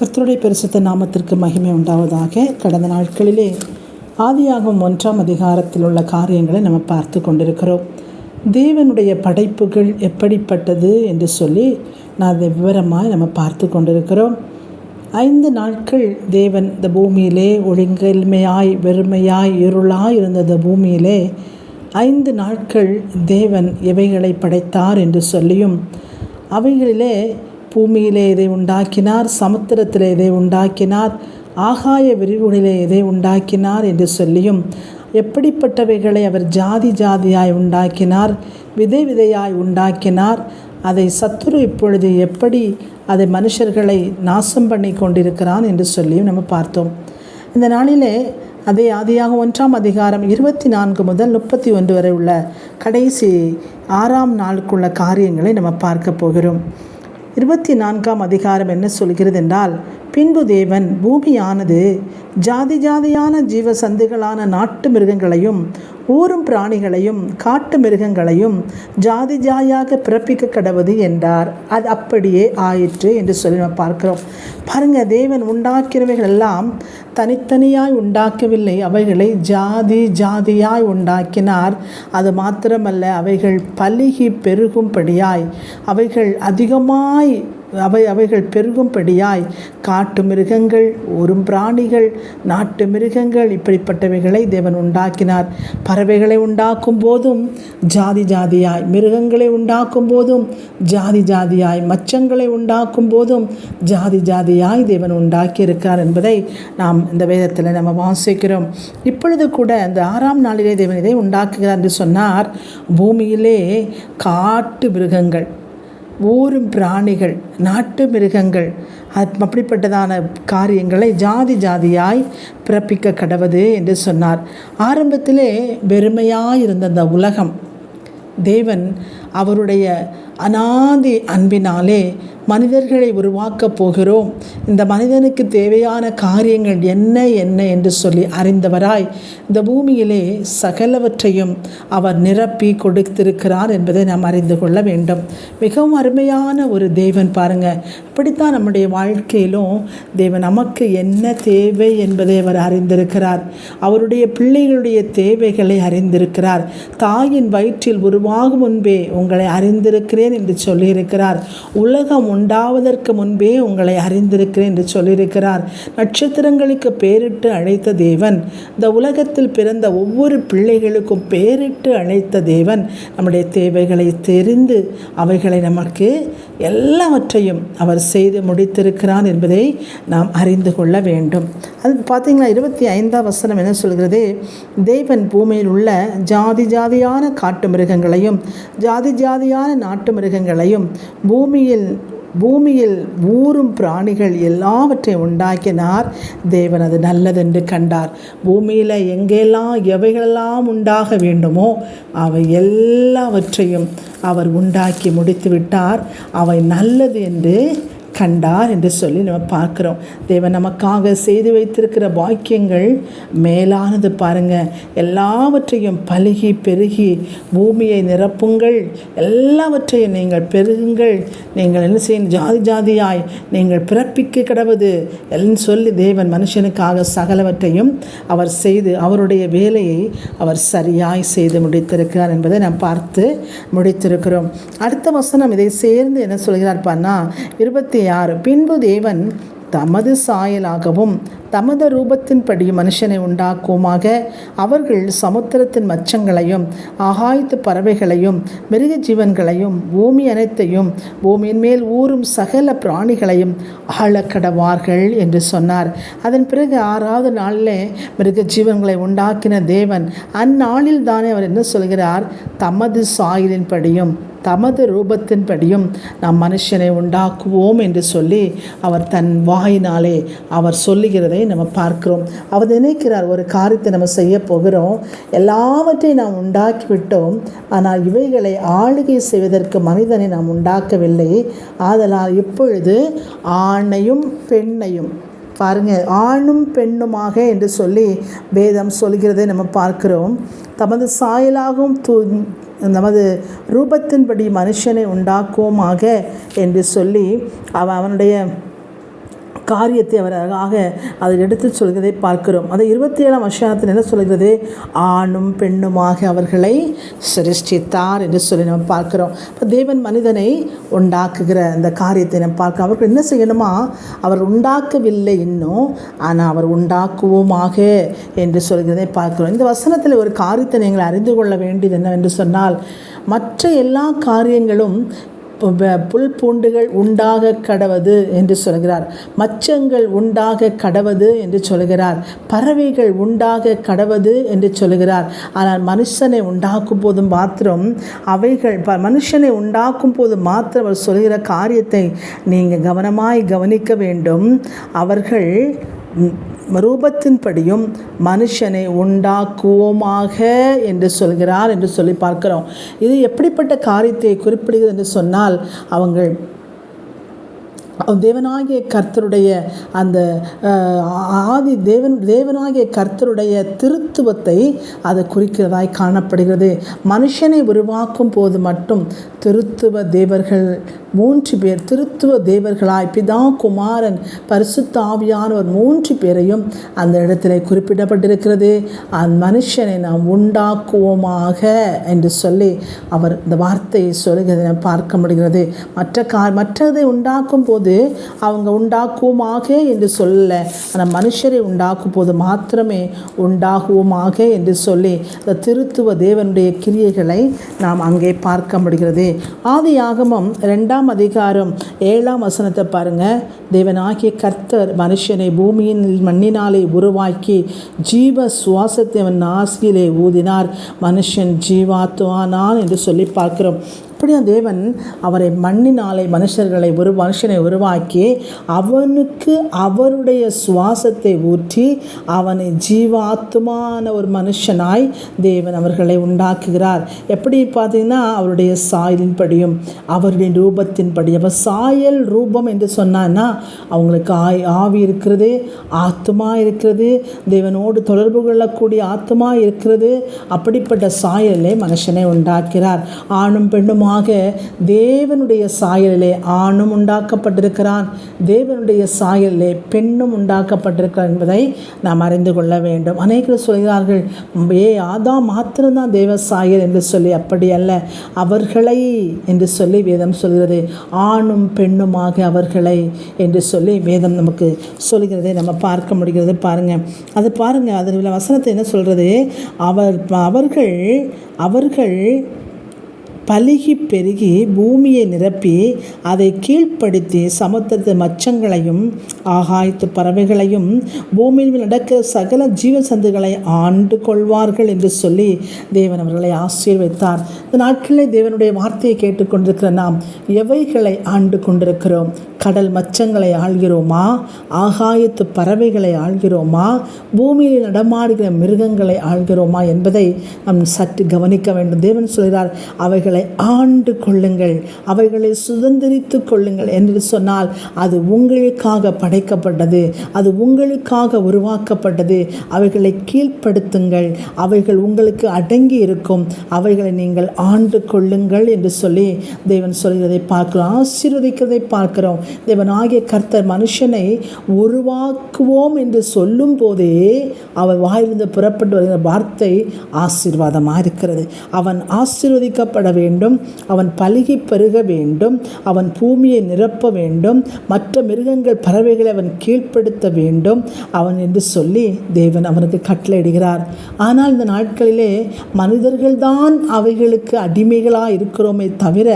கர்த்தருடைய பரிசுத்த நாமத்திற்கு மகிமை உண்டாவதாக. கடந்த நாட்களிலே ஆதியாகும் ஒன்றாம் அதிகாரத்தில் உள்ள காரியங்களை நம்ம பார்த்து கொண்டிருக்கிறோம். தேவனுடைய படைப்புகள் எப்படிப்பட்டது என்று சொல்லி நான் அதை விவரமாக நம்ம பார்த்து கொண்டிருக்கிறோம். ஐந்து நாட்கள் தேவன் இந்த பூமியிலே ஒழுங்கல்மையாய் வெறுமையாய் இருளாய் இருந்த இந்த பூமியிலே ஐந்து நாட்கள் தேவன் எவைகளை படைத்தார் என்று சொல்லியும் அவைகளிலே பூமியிலே இதை உண்டாக்கினார்? சமுத்திரத்திலே இதை உண்டாக்கினார்? ஆகாய விரிவுகளிலே இதை உண்டாக்கினார் என்று சொல்லியும் எப்படிப்பட்டவைகளை அவர் ஜாதி ஜாதியாய் உண்டாக்கினார் விதை விதையாய் உண்டாக்கினார் அதை சத்துரு இப்பொழுது எப்படி அதை மனுஷர்களை நாசம் பண்ணி கொண்டிருக்கிறான் என்று சொல்லியும் நம்ம பார்த்தோம். இந்த நாளிலே அதே ஆதியாக ஒன்றாம் அதிகாரம் இருபத்தி நான்கு முதல் முப்பத்தி ஒன்று வரை உள்ள கடைசி ஆறாம் நாளுக்குள்ள காரியங்களை நம்ம பார்க்க போகிறோம். இருபத்தி நான்காம் அதிகாரம் என்ன சொல்கிறது என்றால் பின்பு தேவன் பூமியானது ஜாதி ஜாதியான ஜீவ சந்துகளான நாட்டு மிருகங்களையும் ஊரும் பிராணிகளையும் காட்டு மிருகங்களையும் ஜாதி ஜாயாக பிறப்பிக்க கடவுது என்றார். அது அப்படியே ஆயிற்று என்று சொல்லி நம்ம பார்க்கிறோம். பாருங்க தேவன் உண்டாக்கிறவைகள் எல்லாம் தனித்தனியாய் உண்டாக்கவில்லை. அவைகளை ஜாதி ஜாதியாய் உண்டாக்கினார். அது மாத்திரமல்ல அவைகள் பலுகி பெருகும்படியாய் அவைகள் அதிகமாய் அவை அவைகள் பெருகும்படியாய் காட்டு மிருகங்கள் ஊரும் பிராணிகள் நாட்டு மிருகங்கள் இப்படிப்பட்டவைகளை தேவன் உண்டாக்கினார். பறவைகளை உண்டாக்கும் போதும் ஜாதி ஜாதியாய் மிருகங்களை உண்டாக்கும் போதும் ஜாதி ஜாதியாய் மச்சங்களை உண்டாக்கும் போதும் ஜாதி ஜாதியாய் தேவன் உண்டாக்கியிருக்கிறார் என்பதை நாம் இந்த வேதத்தில் நம்ம வாசிக்கிறோம். இப்பொழுது கூட இந்த ஆறாம் நாளிலே தேவன் இதை உண்டாக்குகிறார் என்று சொன்னார். பூமியிலே காட்டு மிருகங்கள் ஊரும் பிராணிகள் நாட்டு மிருகங்கள். அத் அப்படிப்பட்டதான காரியங்களை ஜாதி ஜாதியாய் பிறப்பிக்க கடவுது என்று சொன்னார். ஆரம்பத்திலே வெறுமையாக இருந்த அந்த உலகம் தேவன் அவருடைய அனாதி அன்பினாலே மனிதர்களை உருவாக்கப் போகிறோம். இந்த மனிதனுக்கு தேவையான காரியங்கள் என்ன என்ன என்று சொல்லி அறிந்தவராய் இந்த பூமியிலே சகலவற்றையும் அவர் நிரப்பி கொடுத்திருக்கிறார் என்பதை நாம் அறிந்து கொள்ள வேண்டும். மிகவும் அருமையான ஒரு தேவன் பாருங்க. இப்படித்தான் நம்முடைய வாழ்க்கையிலும் தேவன் நமக்கு என்ன தேவை என்பதை அவர் அறிந்திருக்கிறார். அவருடைய பிள்ளைகளுடைய தேவைகளை அறிந்திருக்கிறார். தாயின் வயிற்றில் உருவாகும் முன்பே உங்களை அறிந்திருக்கிறேன் என்று சொல்லியிருக்கிறார். உலகம் உண்டாவதற்கு முன்பே உங்களை அறிந்திருக்கிறேன் என்று சொல்லியிருக்கிறார். நட்சத்திரங்களுக்கு பேரிட்டு அழைத்த தேவன் இந்த உலகத்தில் பிறந்த ஒவ்வொரு பிள்ளைகளுக்கும் பேரிட்டு அழைத்த தேவன் நம்முடைய தேவைகளை தெரிந்து அவைகளை நமக்கு எல்லாவற்றையும் அவர் செய்து முடித்திருக்கிறார் என்பதை நாம் அறிந்து கொள்ள வேண்டும். அது பார்த்தீங்கன்னா இருபத்தி ஐந்தாம் வசனம் என்ன சொல்கிறது? தேவன் பூமியில் உள்ள ஜாதி ஜாதியான காட்டு மிருகங்கள் மிருகங்களையும் ஜாதி ஜாதியான நாட்டு மிருகங்களையும் பூமியில் பூமியில் ஊறும் பிராணிகள் எல்லாவற்றையும் உண்டாக்கினார் தேவன். அது நல்லதென்று கண்டார். பூமியில் எங்கெல்லாம் எவைகளெல்லாம் உண்டாக வேண்டுமோ அவை எல்லாவற்றையும் அவர் உண்டாக்கி முடித்து விட்டார் அவை நல்லது என்று கண்டார் என்று சொல்லி நம்ம பார்க்குறோம். தேவன் நமக்காக செய்து வைத்திருக்கிற வாக்கியங்கள் மேலானது பாருங்கள் எல்லாவற்றையும் பழுகி பெருகி பூமியை நிரப்புங்கள். எல்லாவற்றையும் நீங்கள் பெருகுங்கள். நீங்கள் என்ன செய்யணும் ஜாதி ஜாதியாய் நீங்கள் பிறப்பிக்க கிடவது எல்லாம் சொல்லி தேவன் மனுஷனுக்காக சகலவற்றையும் அவர் செய்து அவருடைய வேலையை அவர் சரியாய் செய்து முடித்திருக்கிறார் என்பதை நாம் பார்த்து முடித்திருக்கிறோம். அடுத்த வசனம் இதை சேர்ந்து என்ன சொல்கிறார் பான்னா இருபத்தி ஆறு பின்பு தேவன் தமது சாயலாகவும் தமது ரூபத்தின்படி மனுஷனை உண்டாக்குவோமாக. அவர்கள் சமுத்திரத்தின் மச்சங்களையும் ஆகாயத்து பறவைகளையும் மிருக ஜீவன்களையும் பூமி அனைத்தையும் பூமியின் மேல் ஊறும் சகல பிராணிகளையும் ஆழக்கடவார்கள் என்று சொன்னார். அதன் பிறகு ஆறாவது நாளில் மிருக ஜீவன்களை உண்டாக்கின தேவன் அந்நாளில் தானே அவர் என்ன சொல்கிறார்? தமது சாயலின்படியும். தமது ரூபத்தின்படியும் நாம் மனுஷனை உண்டாக்குவோம் என்று சொல்லி அவர் தன் வாயினாலே அவர் சொல்லுகிறதை நம்ம பார்க்கிறோம். அவர் நினைக்கிறார் ஒரு காரியத்தை நம்ம செய்ய போகிறோம். எல்லாவற்றையும் நாம் உண்டாக்கி விட்டோம் ஆனால் இவைகளை ஆளுகை செய்வதற்கு மனிதனை நாம் உண்டாக்கவில்லை. ஆதலால் இப்பொழுது ஆணையும் பெண்ணையும் பாருங்கள் ஆணும் பெண்ணுமாக என்று சொல்லி வேதம் சொல்கிறதை நம்ம பார்க்கிறோம். தமது சாயலாகவும் தூ நமது ரூபத்தின்படி மனுஷனை உண்டாக்குவோமாக என்று சொல்லி அவன் அவனுடைய காரியத்தை அவர் அழகாக அதை எடுத்து சொல்கிறதை பார்க்கிறோம். அதை இருபத்தி ஏழாம் வருஷத்தில் என்ன சொல்கிறது? ஆணும் பெண்ணுமாக அவர்களை சிருஷ்டித்தார் என்று சொல்லி நம்ம பார்க்கிறோம். இப்போ தேவன் மனிதனை உண்டாக்குகிற அந்த காரியத்தை நம்ம பார்க்க அவர்கள் என்ன செய்யணுமா? அவர் உண்டாக்கவில்லை இன்னும் ஆனால் அவர் உண்டாக்குவோமாக என்று சொல்கிறதை பார்க்கிறோம். இந்த வசனத்தில் ஒரு காரியத்தை நீங்கள் அறிந்து கொள்ள வேண்டியது என்னவென்று சொன்னால் மற்ற எல்லா காரியங்களும் புல் பூண்டுகள் உண்டாக கடவது என்று சொல்கிறார். மச்சங்கள் உண்டாக கடவது என்று சொல்கிறார். பறவைகள் உண்டாக கடவது என்று சொல்கிறார். ஆனால் மனுஷனை உண்டாக்கும் போது மாத்திரம் அவைகள் ப மனுஷனை உண்டாக்கும் போது மாத்திரம் அவர் சொல்கிற காரியத்தை நீங்கள் கவனமாய் கவனிக்க வேண்டும். அவர்கள் ரூபத்தின்படியும் மனுஷனை உண்டாக்குவோமாக என்று சொல்கிறார் என்று சொல்லி பார்க்கிறோம். இது எப்படிப்பட்ட காரியத்தை குறிப்பிடுகிறது என்று சொன்னால் அவங்கள் தேவனாகிய கர்த்தருடைய அந்த ஆதி தேவன் தேவனாகிய கர்த்தருடைய திருத்துவத்தை அது குறிக்கிறதாய் காணப்படுகிறது. மனுஷனை உருவாக்கும் போது மட்டும் திருத்துவ தேவர்கள் மூன்று பேர் திருத்துவ தேவர்களாய் பிதா குமாரன் பரிசுத்த ஆவியானவர் மூன்று பேரையும் அந்த இடத்துல குறிப்பிடப்பட்டிருக்கிறது. அந்த மனுஷனை நாம் உண்டாக்குவோமாக என்று சொல்லி அவர் இந்த வார்த்தையை சொல்லுகிறதை நாம் பார்க்க முடிகிறது. மற்ற கா மற்றதை உண்டாக்கும் போது அவங்க உண்டாக்குவோமாக என்று சொல்லல. ஆனால் மனுஷரை உண்டாக்கும் போது மாத்திரமே உண்டாகுவோமாக என்று சொல்லி இந்த திருத்துவ தேவனுடைய கிரியைகளை நாம் அங்கே பார்க்க முடிகிறது. ஆதி ஆகமம் ரெண்டாம் அதிகாரம் ஏழாம் வசனத்தை பாருங்க. தேவனாகிய கர்த்தர் மனுஷனை பூமியின் மண்ணினாலே உருவாக்கி ஜீவ சுவாசத்தை அவன் நாசியிலே ஊதினார். மனுஷன் ஜீவாத்துவானான் என்று சொல்லி பார்க்கிறோம். அப்படியே தேவன் அவரை மண்ணினாலே மனுஷர்களை ஒரு மனுஷனை உருவாக்கி அவனுக்கு அவருடைய சுவாசத்தை ஊற்றி அவனை ஜீவாத்மான ஒரு மனுஷனாய் தேவன் அவர்களை உண்டாக்குகிறார். எப்படி பார்த்தீங்கன்னா அவருடைய சாயலின் படியும் அவருடைய ரூபத்தின் படி அவர் சாயல் ரூபம் என்று சொன்னான்னா அவங்களுக்கு ஆய் ஆவி இருக்கிறது ஆத்மா இருக்கிறது தேவனோடு தொடர்பு கொள்ளக்கூடிய ஆத்மா இருக்கிறது. அப்படிப்பட்ட சாயலிலே மனுஷனை உண்டாக்கிறார் ஆணும் பெண்ணுமாக தேவனுடைய சாயலிலே ஆணும் உண்டாக்கப்பட்டிருக்கிறான். தேவனுடைய சாயலிலே பெண்ணும் உண்டாக்கப்பட்டிருக்கிறார் என்பதை நாம் அறிந்து கொள்ள வேண்டும். அநேகர் சொல்கிறார்கள் ஏ ஆதா மாத்திரம்தான் தேவ சாயல் என்று சொல்லி அப்படி அல்ல. அவர்களை என்று சொல்லி வேதம் சொல்கிறது. ஆணும் பெண்ணுமாக அவர்களை என்று சொல்லி வேதம் நமக்கு சொல்கிறதை நம்ம பார்க்க முடிகிறது. பாருங்கள் அது பாருங்கள் அதில் உள்ள வசனத்தை என்ன சொல்கிறது அவர் அவர்கள் அவர்கள் பலுகி பெருகி பூமியை நிரப்பி அதை கீழ்ப்படுத்தி சமுத்திரத்து மச்சங்களையும் ஆகாயத்து பறவைகளையும் பூமியில் நடக்கிற சகல ஜீவசந்துகளை ஆண்டு கொள்வார்கள் என்று சொல்லி தேவன் அவர்களை ஆசீர்வைத்தார் இந்த நாட்களில் தேவனுடைய வார்த்தையை கேட்டுக்கொண்டிருக்கிற நாம் எவைகளை ஆண்டு கொண்டிருக்கிறோம்? கடல் மச்சங்களை ஆள்கிறோமா? ஆகாயத்து பறவைகளை ஆள்கிறோமா? பூமியில் நடமாடுகிற மிருகங்களை ஆள்கிறோமா என்பதை நாம் சற்று கவனிக்க வேண்டும். தேவன் சொல்கிறார் அவைகளை ஆண்டு கொள்ளுங்கள் அவைகளை சுதந்திரித்து கொள்ளுங்கள் என்று சொன்னால் அது உங்களுக்காக படைக்கப்பட்டது அது உங்களுக்காக உருவாக்கப்பட்டது. அவைகளை கீழ்ப்படுத்துங்கள் அவைகள் உங்களுக்கு அடங்கி இருக்கும் அவைகளை நீங்கள் ஆண்டு கொள்ளுங்கள் என்று சொல்லி தேவன் சொல்கிறதை பார்க்கிறோம். ஆசீர்வதிக்கிறதை பார்க்கிறோம். தேவனாகிய ஆகிய கர்த்தர் மனுஷனை உருவாக்குவோம் என்று சொல்லும் போதே அவர் வாயிலிருந்து புறப்பட்டு வருகிற வார்த்தை ஆசீர்வாதமாக இருக்கிறது. அவன் ஆசீர்வதிக்கப்பட வேண்டும் அவன் பழுகி பெருக வேண்டும் அவன் பூமியை நிரப்ப வேண்டும் மற்ற மிருகங்கள் பறவைகளை அவன் கீழ்ப்படுத்த வேண்டும் அவன் என்று சொல்லி தேவன் அவனுக்கு கட்டளையிடுகிறார். ஆனால் இந்த நாட்களிலே மனிதர்கள்தான் அவைகளுக்கு அடிமைகளாக இருக்கிறோமே தவிர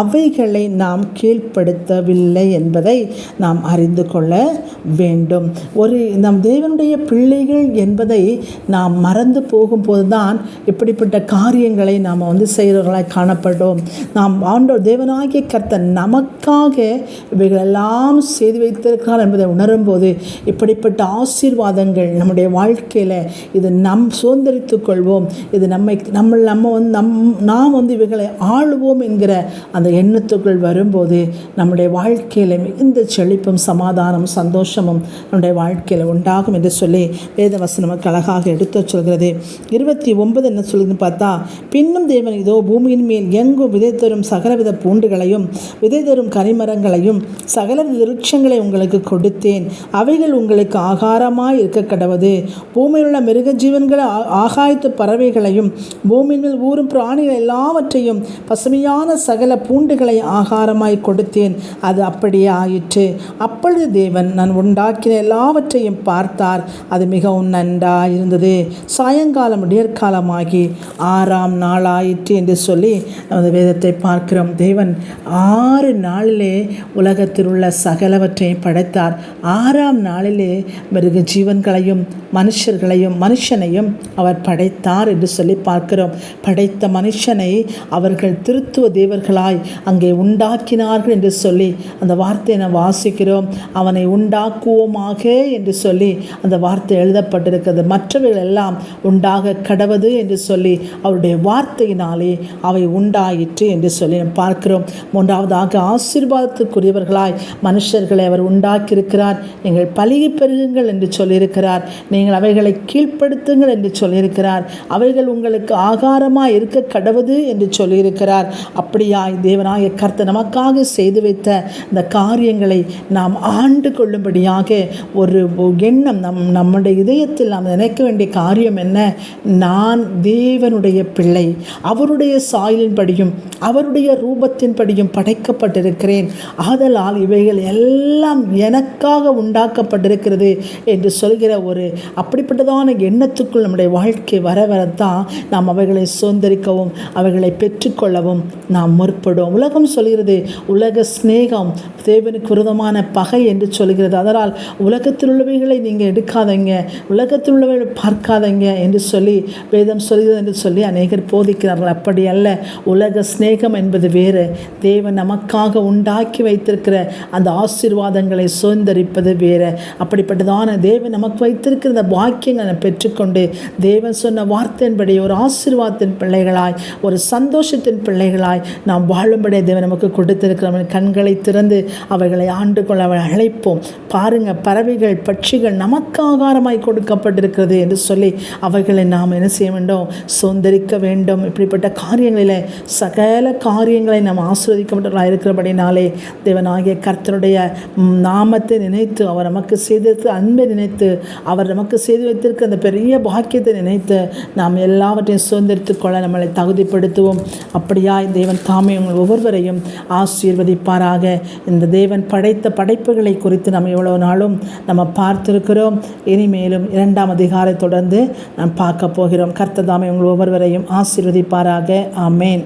அவைகளை நாம் கீழ்ப்படுத்தவில்லை. இல்லை என்பதை நாம் அறிந்து கொள்ள வேண்டும். ஒரு நம் தேவனுடைய பிள்ளைகள் என்பதை நாம் மறந்து போகும்போது தான் இப்படிப்பட்ட காரியங்களை நாம் வந்து செய்கிறவர்களாய் காணப்படும் நாம் ஆண்டோர் தேவனாகிய கர்த்தர் நமக்காக இவைகளெல்லாம் செய்து வைத்திருக்கிறார் என்பதை உணரும்போது இப்படிப்பட்ட ஆசீர்வாதங்கள் நம்முடைய வாழ்க்கையில் இது நம் சுதந்திரித்து கொள்வோம். இது நம்மை நம்ம நம்ம வந்து நம் நாம் வந்து இவைகளை ஆளுவோம் என்கிற அந்த எண்ணத்துக்குள் வரும்போது நம்முடைய வாழ்க்கை வாழ்க்கையில் மிகுந்த செழிப்பும் சமாதானம் சந்தோஷமும் நம்முடைய வாழ்க்கையில் உண்டாகும் என்று சொல்லி வேதவசனம் அழகாக எடுத்து சொல்கிறது. இருபத்தி ஒன்பது என்ன சொல்லுதுன்னு பார்த்தா பின்னும் தேவன் இதோ பூமியின் மேல் எங்கும் விதை தரும் சகலவித பூண்டுகளையும் விதை தரும் கனிமரங்களையும் சகல விருட்சங்களை உங்களுக்கு கொடுத்தேன். அவைகள் உங்களுக்கு ஆகாரமாய் இருக்க கடவுது. பூமியில் உள்ள மிருக ஜீவன்களை ஆ- ஆகாயத்து பறவைகளையும் பூமியின் மேல் ஊறும் பிராணிகள் எல்லாவற்றையும் பசுமையான சகல பூண்டுகளை ஆகாரமாய் கொடுத்தேன். அது அப்படியே ஆயிற்று. அப்பொழுது தேவன் நான் உண்டாக்கின எல்லாவற்றையும் பார்த்தார். அது மிகவும் நன்றாக இருந்தது சாயங்காலம் விடியற்காலமாகி ஆறாம் நாளாயிற்று என்று சொல்லி அந்த வேதத்தை பார்க்கிறோம். தேவன் ஆறு நாளிலே உலகத்தில் உள்ள சகலவற்றையும் படைத்தார். ஆறாம் நாளிலே மிருக ஜீவன்களையும் மனுஷர்களையும் மனுஷனையும் அவர் படைத்தார் என்று சொல்லி பார்க்கிறோம். படைத்த மனுஷனை அவர்கள் திருத்துவ தேவர்களாய் அங்கே உண்டாக்கினார்கள் என்று சொல்லி அந்த வார்த்தையை நாம் வாசிக்கிறோம் அவனை உண்டாக்குவோமாக என்று சொல்லி அந்த வார்த்தை எழுதப்பட்டிருக்கிறது. மற்றவைகள் எல்லாம் உண்டாக கடவது என்று சொல்லி அவருடைய வார்த்தையினாலே அவை உண்டாயிற்று என்று சொல்லி நாம் பார்க்கிறோம். மூன்றாவதாக ஆசீர்வாதத்துக்குரியவர்களாய் மனுஷர்களை அவர் உண்டாக்கியிருக்கிறார். நீங்கள் பழகி பெருகுங்கள் என்று சொல்லியிருக்கிறார். நீங்கள் அவைகளை கீழ்ப்படுத்துங்கள் என்று சொல்லியிருக்கிறார். அவைகள் உங்களுக்கு ஆகாரமாக இருக்க கடவுது என்று சொல்லியிருக்கிறார். அப்படியாய் தேவனாய கர்த்த நமக்காக செய்து வைத்த இந்த காரியங்களை நாம் ஆண்டு கொள்ளும்படியாக ஒரு எண்ணம் நம் நம்முடைய இதயத்தில் நாம் நினைக்க வேண்டிய காரியம் என்ன? நான் தேவனுடைய பிள்ளை அவருடைய சாயலின்படியும் அவருடைய ரூபத்தின்படியும் படைக்கப்பட்டிருக்கிறேன். ஆதலால் இவைகள் எல்லாம் எனக்காக உண்டாக்கப்பட்டிருக்கிறது என்று சொல்கிற ஒரு அப்படிப்பட்டதான எண்ணத்துக்குள் நம்முடைய வாழ்க்கை வர வரத்தான் நாம் அவைகளை சுதந்திரிக்கவும் அவைகளை பெற்றுக்கொள்ளவும் நாம் முற்படுவோம் உலகம் சொல்கிறது உலக ஸ்நேகம் தேவனுக்கு விரோதமான பகை என்று சொல்கிறது. அதனால் உலகத்தில் உள்ளவைகளை நீங்கள் எடுக்காதீங்க. உலகத்தில் உள்ளவைகளை பார்க்காதீங்க என்று சொல்லி வேதம் சொல்கிறது என்று சொல்லி அநேகர் போதிக்கிறார்கள். அப்படி அல்ல. உலக சிநேகம் என்பது வேறு. தேவன் நமக்காக உண்டாக்கி வைத்திருக்கிற அந்த ஆசீர்வாதங்களை சுதந்திரிப்பது வேறு. அப்படிப்பட்டதான தேவன் நமக்கு வைத்திருக்கிற அந்த வாக்கியங்களை பெற்றுக்கொண்டு தேவன் சொன்ன வார்த்தையின்படி ஒரு ஆசீர்வாதத்தின் பிள்ளைகளாய் ஒரு சந்தோஷத்தின் பிள்ளைகளாய் நாம் வாழும்படியே தேவன் நமக்கு கொடுத்திருக்கிறவன் கண்களை திறந்து அவைகளை ஆண்டு கொள்ள அவள் அழைப்போம். பாருங்க பறவைகள் பட்சிகள் நமக்கு ஆகாரமாய் கொடுக்கப்பட்டிருக்கிறது என்று சொல்லி அவைகளை நாம் என்ன செய்ய வேண்டும்? சுதந்திரிக்க வேண்டும். இப்படிப்பட்ட காரியங்களில் சகல காரியங்களை நாம் ஆஸ்வதிக்கப்பட்டவர்களாக இருக்கிறபடினாலே தேவனாகிய கர்த்தருடைய நாமத்தை நினைத்து அவர் நமக்கு செய்திருக்க அன்பை நினைத்து அவர் நமக்கு செய்து வைத்திருக்க அந்த பெரிய பாக்கியத்தை நினைத்து நாம் எல்லாவற்றையும் சுதந்திரித்துக் கொள்ள நம்மளை தகுதிப்படுத்துவோம். அப்படியா தேவன் தாமே உங்கள் ஒவ்வொருவரையும் ஆசீர்வதிப்பாராக. இந்த தேவன் படைத்த படைப்புகளை குறித்து நம்ம எவ்வளோ நாளும் நம்ம பார்த்திருக்கிறோம். இனிமேலும் இரண்டாம் அதிகாரை தொடர்ந்து நாம் பார்க்க போகிறோம். கர்த்ததாமை உங்கள் ஒவ்வொருவரையும் ஆசீர்வதிப்பாராக. ஆமேன்.